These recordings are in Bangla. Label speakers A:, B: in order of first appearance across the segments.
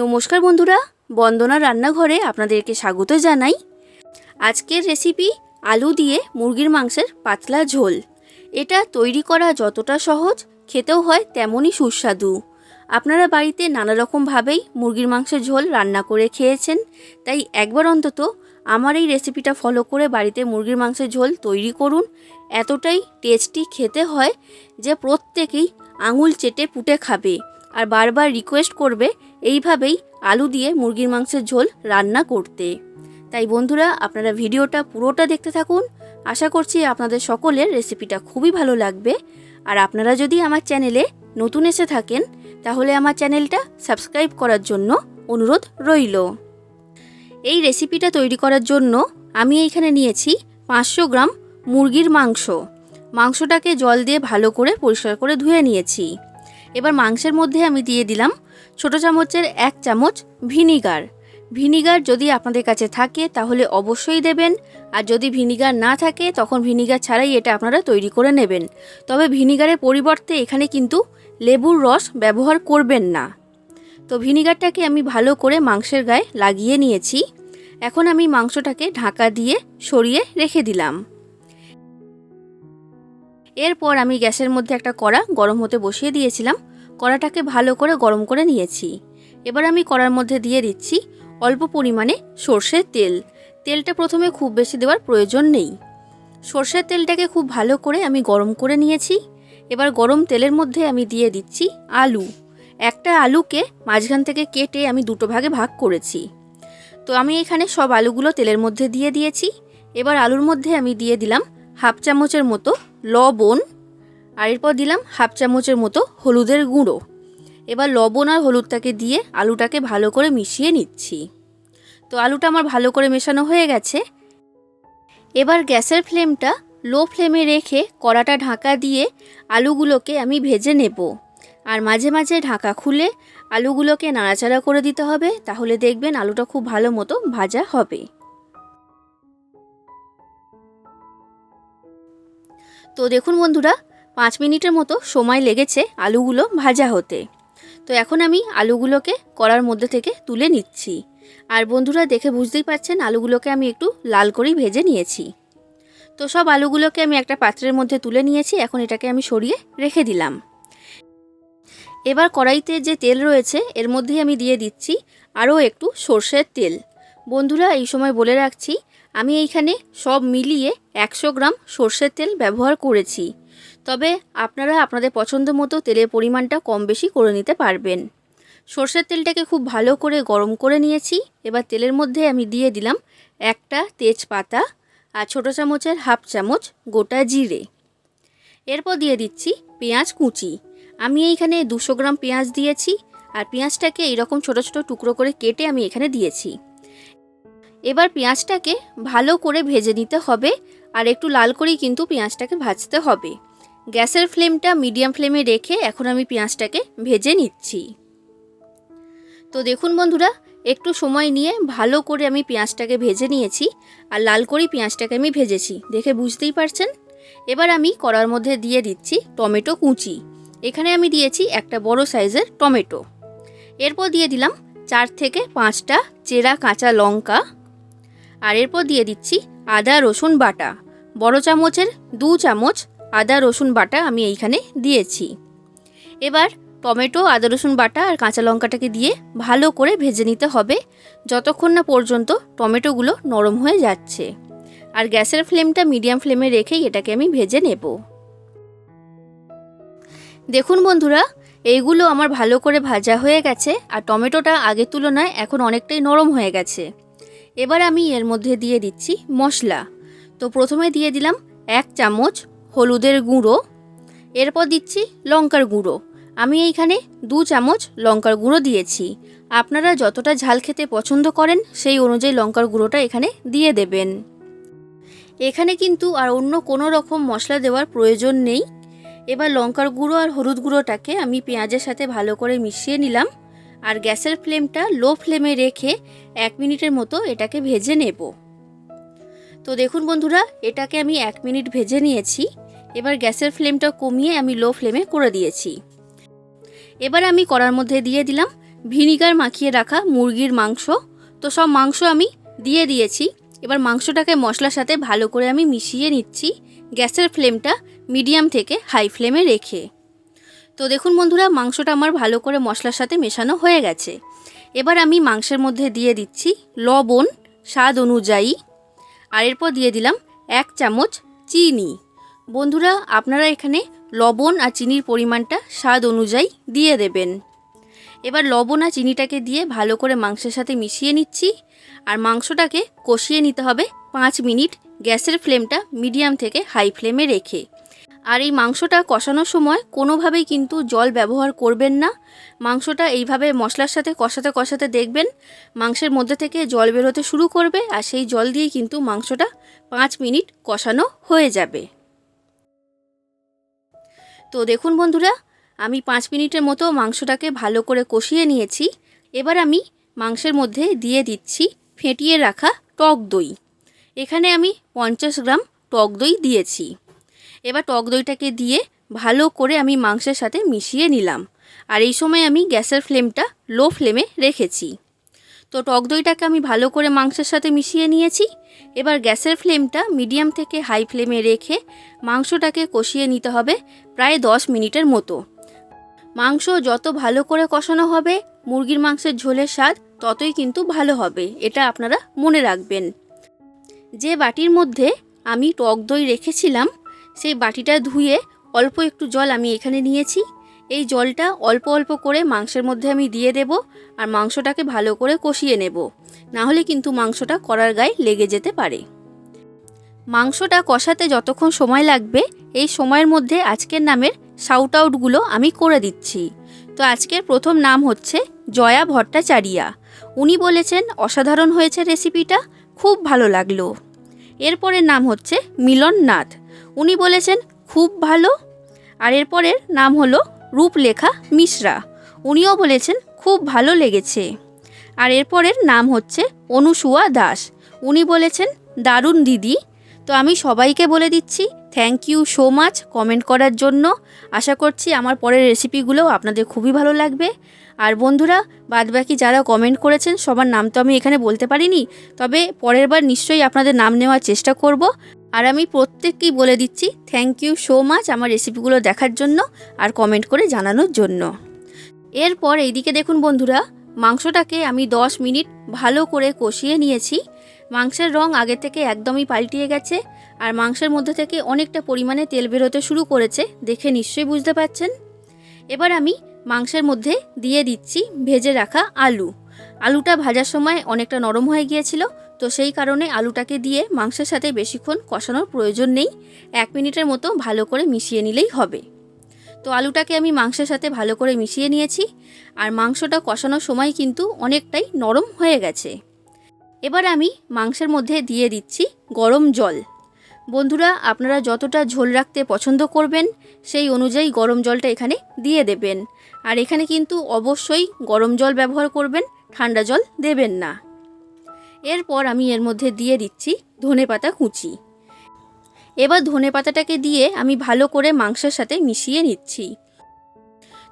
A: নমস্কার বন্ধুরা, বন্দনা রান্নাঘরে আপনাদেরকে স্বাগত জানাই। আজকের রেসিপি আলু দিয়ে মুরগির মাংসের পাতলা ঝোল। এটা তৈরি করা যতটা সহজ, খেতেও হয় তেমনই সুস্বাদু। আপনারা বাড়িতে নানা রকমভাবেই মুরগির মাংসের ঝোল রান্না করে খেয়েছেন, তাই একবার অন্তত আমার এই রেসিপিটা ফলো করে বাড়িতে মুরগির মাংসের ঝোল তৈরি করুন। এতটাই টেস্টি খেতে হয় যে প্রত্যেকেই আঙুল চেটে পুটে খাবে। আর বারবার রিকোয়েস্ট করবে এইভাবেই আলু দিয়ে মুরগির মাংসের ঝোল রান্না করতে। তাই বন্ধুরা, আপনারা ভিডিওটা পুরোটা দেখতে থাকুন। আশা করছি আপনাদের সকলের রেসিপিটা খুবই ভালো লাগবে। আর আপনারা যদি আমার চ্যানেলে নতুন এসে থাকেন, তাহলে আমার চ্যানেলটা সাবস্ক্রাইব করার জন্য অনুরোধ রইল। এই রেসিপিটা তৈরি করার জন্য আমি এইখানে নিয়েছি পাঁচশো গ্রাম মুরগির মাংস। মাংসটাকে জল দিয়ে ভালো করে পরিষ্কার করে ধুয়ে নিয়েছি। এবার মাংসের মধ্যে আমি দিয়ে দিলাম ছোট চামচের এক চামচ ভিনিগার। ভিনিগার যদি আপনাদের কাছে থাকে, তাহলে অবশ্যই দেবেন। আর যদি ভিনিগার না থাকে, তখন ভিনিগার ছাড়াই এটা আপনারা তৈরি করে নেবেন। তবে ভিনিগারের পরিবর্তে এখানে কিন্তু লেবুর রস ব্যবহার করবেন না। তো ভিনিগারটাকে আমি ভালো করে মাংসের গায়ে লাগিয়ে নিয়েছি। এখন আমি মাংসটাকে ঢাকা দিয়ে সরিয়ে রেখে দিলাম। এরপর আমি গ্যাসের মধ্যে একটা কড়া গরম হতে বসিয়ে দিয়েছিলাম। কড়াটাকে ভালো করে গরম করে নিয়েছি। এবার আমি কড়ার মধ্যে দিয়ে দিচ্ছি অল্প পরিমাণে সর্ষের তেল। তেলটা প্রথমে খুব বেশি দেওয়ার প্রয়োজন নেই। সর্ষের তেলটাকে খুব ভালো করে আমি গরম করে নিয়েছি। এবার গরম তেলের মধ্যে আমি দিয়ে দিচ্ছি আলু। একটা আলুকে মাঝখান থেকে কেটে আমি দুটো ভাগে ভাগ করেছি। তো আমি এখানে সব আলুগুলো তেলের মধ্যে দিয়ে দিয়েছি। এবার আলুর মধ্যে আমি দিয়ে দিলাম হাফ চামচের মতো লবণ। আর এরপর দিলাম হাফ চামচের মতো হলুদের গুঁড়ো। এবার লবণ আর হলুদটাকে দিয়ে আলুটাকে ভালো করে মিশিয়ে নিচ্ছি। তো আলুটা আমার ভালো করে মেশানো হয়ে গেছে। এবার গ্যাসের ফ্লেমটা লো ফ্লেমে রেখে কড়াটা ঢাকা দিয়ে আলুগুলোকে আমি ভেজে নেব। আর মাঝে মাঝে ঢাকা খুলে আলুগুলোকে নাড়াচাড়া করে দিতে হবে, তাহলে দেখবেন আলুটা খুব ভালো মতো ভাজা হবে। তো দেখুন বন্ধুরা পাঁচ মিনিটের মতো সময় লেগেছে আলুগুলো ভাজা হতে। তো এখন আমি আলুগুলোকে কড়ার মধ্যে থেকে তুলে নিচ্ছি। আর বন্ধুরা, দেখে বুঝতেই পারছেন আলুগুলোকে আমি একটু লাল করেই ভেজে নিয়েছি। তো সব আলুগুলোকে আমি একটা পাত্রের মধ্যে তুলে নিয়েছি, এখন এটাকে আমি সরিয়ে রেখে দিলাম। এবার কড়াইতে যে তেল রয়েছে, এর মধ্যেই আমি দিয়ে দিচ্ছি আরও একটু সর্ষের তেল। বন্ধুরা, এই সময় বলে রাখছি, আমি এইখানে সব মিলিয়ে একশো গ্রাম সর্ষের তেল ব্যবহার করেছি। তবে আপনারা আপনাদের পছন্দ মতো তেলের পরিমাণটা কম বেশি করে নিতে পারবেন। সর্ষের তেলটাকে খুব ভালো করে গরম করে নিয়েছি। এবার তেলের মধ্যে আমি দিয়ে দিলাম একটা তেজপাতা আর ছোটো চামচের হাফ চামচ গোটা জিরে। এরপর দিয়ে দিচ্ছি পেঁয়াজ কুচি। আমি এইখানে দুশো গ্রাম পেঁয়াজ দিয়েছি আর পেঁয়াজটাকে এইরকম ছোটো ছোটো টুকরো করে কেটে আমি এখানে দিয়েছি। এবার পেঁয়াজটাকে ভালো করে ভেজে নিতে হবে আর একটু লাল করেই কিন্তু পেঁয়াজটাকে ভাজতে হবে। গ্যাসের ফ্লেমটা মিডিয়াম ফ্লেমে রেখে এখন আমি পেঁয়াজটাকে ভেজে নিচ্ছি। তো দেখুন বন্ধুরা, একটু সময় নিয়ে ভালো করে আমি পেঁয়াজটাকে ভেজে নিয়েছি আর লাল করেই পেঁয়াজটাকে আমি ভেজেছি। দেখে বুঝতেই পারছেন? এবার আমি কড়ার মধ্যে দিয়ে দিচ্ছি টমেটো কুচি। এখানে আমি দিয়েছি একটা বড় সাইজের টমেটো। এরপর দিয়ে দিলাম চার থেকে পাঁচটা চেরা কাঁচা লঙ্কা। আর এরপর দিয়ে দিচ্ছি আদা রসুন বাটা। বড় চামচের দু চামচ আদা, রসুন বাটা আমি এইখানে দিয়েছি। এবার টমেটো, আদা, রসুন বাটা আর কাঁচা লঙ্কাটাকে দিয়ে ভালো করে ভেজে নিতে হবে। যতক্ষণ না পর্যন্ত টমেটোগুলো নরম হয়ে যাচ্ছে। আর গ্যাসের ফ্লেমটা মিডিয়াম ফ্লেমে রেখেই এটাকে আমি ভেজে নেব। দেখুন বন্ধুরা, এইগুলো আমার ভালো করে ভাজা হয়ে গেছে আর টমেটোটা আগের তুলনায় এখন অনেকটাই নরম হয়ে গেছে। এবার আমি এর মধ্যে দিয়ে দিচ্ছি মশলা। তো প্রথমে দিয়ে দিলাম এক চামচ হলুদের গুঁড়ো, এরপর দিচ্ছি লঙ্কার গুঁড়ো। আমি এইখানে দু চামচ লঙ্কার গুঁড়ো দিয়েছি। আপনারা যতটা ঝাল খেতে পছন্দ করেন, সেই অনুযায়ী লঙ্কার গুঁড়োটা এখানে দিয়ে দেবেন। এখানে কিন্তু আর অন্য কোনো রকম মশলা দেওয়ার প্রয়োজন নেই। এবার লঙ্কার গুঁড়ো আর হলুদ গুঁড়োটাকে আমি পেঁয়াজের সাথে ভালো করে মিশিয়ে নিলাম। আর গ্যাসের ফ্লেমটা লো ফ্লেমে রেখে এক মিনিটের মতো এটাকে ভেজে নেব। তো দেখুন বন্ধুরা, এটাকে আমি এক মিনিট ভেজে নিয়েছি। এবার গ্যাসের ফ্লেমটা কমিয়ে আমি লো ফ্লেমে করে দিয়েছি। এবার আমি কড়ার মধ্যে দিয়ে দিলাম ভিনিগার মাখিয়ে রাখা মুরগির মাংস। তো সব মাংস আমি দিয়ে দিয়েছি। এবার মাংসটাকে মশলার সাথে ভালো করে আমি মিশিয়ে নিচ্ছি গ্যাসের ফ্লেমটা মিডিয়াম থেকে হাই ফ্লেমে রেখে। তো দেখুন বন্ধুরা, মাংসটা আমার ভালো করে মশলার সাথে মেশানো হয়ে গেছে। এবার আমি মাংসের মধ্যে দিয়ে দিচ্ছি লবণ স্বাদ অনুযায়ী। আর এরপর দিয়ে দিলাম এক চামচ চিনি। বন্ধুরা, আপনারা এখানে লবণ আর চিনির পরিমাণটা স্বাদ অনুযায়ী দিয়ে দেবেন। এবার লবণ আর চিনিটাকে দিয়ে ভালো করে মাংসের সাথে মিশিয়ে নিচ্ছি। আর মাংসটাকে কষিয়ে নিতে হবে পাঁচ মিনিট গ্যাসের ফ্লেমটা মিডিয়াম থেকে হাই ফ্লেমে রেখে। আর এই মাংসটা কষানোর সময় কোনোভাবেই কিন্তু জল ব্যবহার করবেন না। মাংসটা এইভাবে মশলার সাথে কষাতে কষাতে দেখবেন, মাংসের মধ্যে থেকে জল বেরোতে শুরু করবে আর সেই জল দিয়েই কিন্তু মাংসটা পাঁচ মিনিট কষানো হয়ে যাবে। তো দেখুন বন্ধুরা, আমি পাঁচ মিনিটের মতো মাংসটাকে ভালো করে কষিয়ে নিয়েছি। এবার আমি মাংসের মধ্যে দিয়ে দিচ্ছি ফেটিয়ে রাখা টক দই। এখানে আমি পঞ্চাশ গ্রাম টক দই দিয়েছি। এবার টক দইটাকে দিয়ে ভালো করে আমি মাংসের সাথে মিশিয়ে নিলাম। আর এই সময় আমি গ্যাসের ফ্লেমটা লো ফ্লেমে রেখেছি। তো টক দইটাকে আমি ভালো করে মাংসের সাথে মিশিয়ে নিয়েছি। এবার গ্যাসের ফ্লেমটা মিডিয়াম থেকে হাই ফ্লেমে রেখে মাংসটাকে কষিয়ে নিতে হবে প্রায় দশ মিনিটের মতো। মাংস যত ভালো করে কষানো হবে, মুরগির মাংসের ঝোলের স্বাদ ততই কিন্তু ভালো হবে, এটা আপনারা মনে রাখবেন। যে বাটির মধ্যে আমি টক দই রেখেছিলাম, সেই বাটিটা ধুয়ে অল্প একটু জল আমি এখানে নিয়েছি। এই জলটা অল্প অল্প করে মাংসের মধ্যে আমি দিয়ে দেব আর মাংসটাকে ভালো করে কষিয়ে নেব। না হলে কিন্তু মাংসটা করার গায়ে লেগে যেতে পারে। মাংসটা কষাতে যতক্ষণ সময় লাগবে, এই সময়ের মধ্যে আজকের নামের শাউট আউটগুলো আমি করে দিচ্ছি। তো আজকের প্রথম নাম হচ্ছে জয়া ভট্টাচারিয়া। উনি বলেছেন, অসাধারণ হয়েছে রেসিপিটা খুব ভালো লাগল। এরপরের নাম হচ্ছে মিলন নাথ উনি বলেছেন, খুব ভালো। আর এরপরের নাম হলো রূপলেখা মিশ্রা। উনিও বলেছেন, খুব ভালো লেগেছে। আর এরপরের নাম হচ্ছে অনুসুয়া দাস। উনি বলেছেন, দারুণ দিদি। তো আমি সবাইকে বলে দিচ্ছি, thank you so much comment করার জন্য। আশা করছি আমার পরের রেসিপিগুলো আপনাদের খুবই ভালো লাগবে। আর বন্ধুরা, বাদবাকি যারা কমেন্ট করেছেন, সবার নাম তো আমি এখানে বলতে পারিনি, তবে পরের বার নিশ্চয়ই আপনাদের নাম নেওয়ার চেষ্টা করব। আর আমি প্রত্যেককেই বলে দিচ্ছি থ্যাংক ইউ সো মাচ আমার রেসিপিগুলো দেখার জন্য আর কমেন্ট করে জানানোর জন্য। এরপর এইদিকে দেখুন বন্ধুরা, মাংসটাকে আমি 10 মিনিট ভালো করে কষিয়ে নিয়েছি। মাংসের রং আগে থেকে একদমই পাল্টিয়ে গেছে, আর মাংসের মধ্যে থেকে অনেকটা পরিমাণে তেল বেরোতে শুরু করেছে, দেখে নিশ্চয়ই বুঝতে পারছেন। এবার আমি মাংসের মধ্যে দিয়ে দিচ্ছি ভেজে রাখা আলু। আলুটা ভাজার সময় অনেকটা নরম হয়ে গিয়েছিল, তো সেই কারণে আলুটাকে দিয়ে মাংসের সাথে বেশিক্ষণ কষানোর প্রয়োজন নেই। এক মিনিটের মতো ভালো করে মিশিয়ে নিলেই হবে। তো আলুটাকে আমি মাংসের সাথে ভালো করে মিশিয়ে নিয়েছি, আর মাংসটা কষানোর সময় কিন্তু অনেকটাই নরম হয়ে গেছে। এবার আমি মাংসের মধ্যে দিয়ে দিচ্ছি গরম জল। বন্ধুরা, আপনারা যতটা ঝোল রাখতে পছন্দ করবেন, সেই অনুযায়ী গরম জলটা এখানে দিয়ে দেবেন। আর এখানে কিন্তু অবশ্যই গরম জল ব্যবহার করবেন, ঠান্ডা জল দেবেন না। এরপর আমি এর মধ্যে দিয়ে দিচ্ছি ধনে পাতা কুচি। এবার ধনে পাতাটাকে দিয়ে আমি ভালো করে মাংসের সাথে মিশিয়ে নিচ্ছি।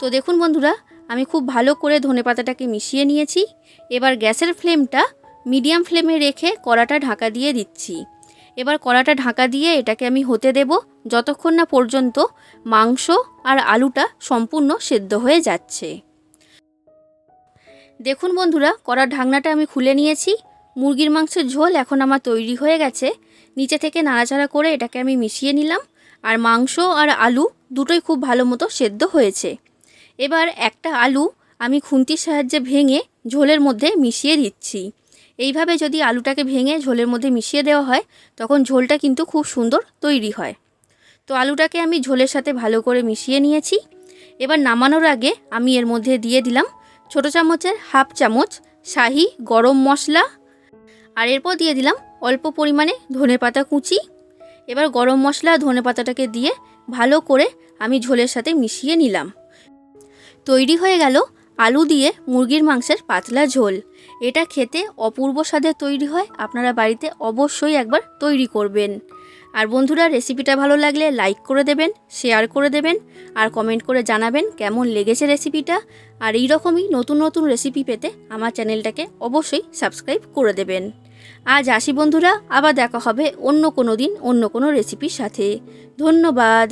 A: তো দেখুন বন্ধুরা, আমি খুব ভালো করে ধনে পাতাটাকে মিশিয়ে নিয়েছি। এবার গ্যাসের ফ্লেমটা মিডিয়াম ফ্লেমে রেখে কড়াটা ঢাকা দিয়ে দিচ্ছি। এবার কড়াটা ঢাকা দিয়ে এটাকে আমি হতে দেব। যতক্ষণ না পর্যন্ত মাংস আর আলুটা সম্পূর্ণ সেদ্ধ হয়ে যাচ্ছে। দেখুন বন্ধুরা, কড়ার ঢাকনাটা আমি খুলে নিয়েছি। মুরগির মাংসের ঝোল এখন আমার তৈরি হয়ে গেছে। নিচে থেকে নাড়াচাড়া করে এটাকে আমি মিশিয়ে নিলাম। আর মাংস আর আলু দুটোই খুব ভালো মতো সেদ্ধ হয়েছে। এবার একটা আলু আমি খুন্তির সাহায্যে ভেঙে ঝোলের মধ্যে মিশিয়ে দিচ্ছি। এইভাবে যদি আলুটাকে ভেঙে ঝোলের মধ্যে মিশিয়ে দেওয়া হয়, তখন ঝোলটা কিন্তু খুব সুন্দর তৈরি হয়। তো আলুটাকে আমি ঝোলের সাথে ভালো করে মিশিয়ে নিয়েছি। এবার নামানোর আগে আমি এর মধ্যে দিয়ে দিলাম ছোটো চামচের হাফ চামচ শাহি গরম মশলা। আর এরপর দিয়ে দিলাম অল্প পরিমাণে ধনে পাতা কুচি। এবার গরম মশলা ধনে পাতাটাকে দিয়ে ভালো করে আমি ঝোলের সাথে মিশিয়ে নিলাম। তৈরি হয়ে গেল আলু দিয়ে মুরগির মাংসের পাতলা ঝোল। এটা খেতে অপূর্ব স্বাদে তৈরি হয়, আপনারা বাড়িতে অবশ্যই একবার তৈরি করবেন। আর বন্ধুরা রেসিপিটা ভালো লাগলে লাইক করে দেবেন শেয়ার করে দেবেন, আর কমেন্ট করে জানাবেন কেমন লেগেছে রেসিপিটা আর এই রকমই নতুন নতুন রেসিপি পেতে আমার চ্যানেলটাকে অবশ্যই সাবস্ক্রাইব করে দেবেন। আজ আসি বন্ধুরা, আবার দেখা হবে অন্য কোনো দিন অন্য কোনো রেসিপির সাথে। ধন্যবাদ।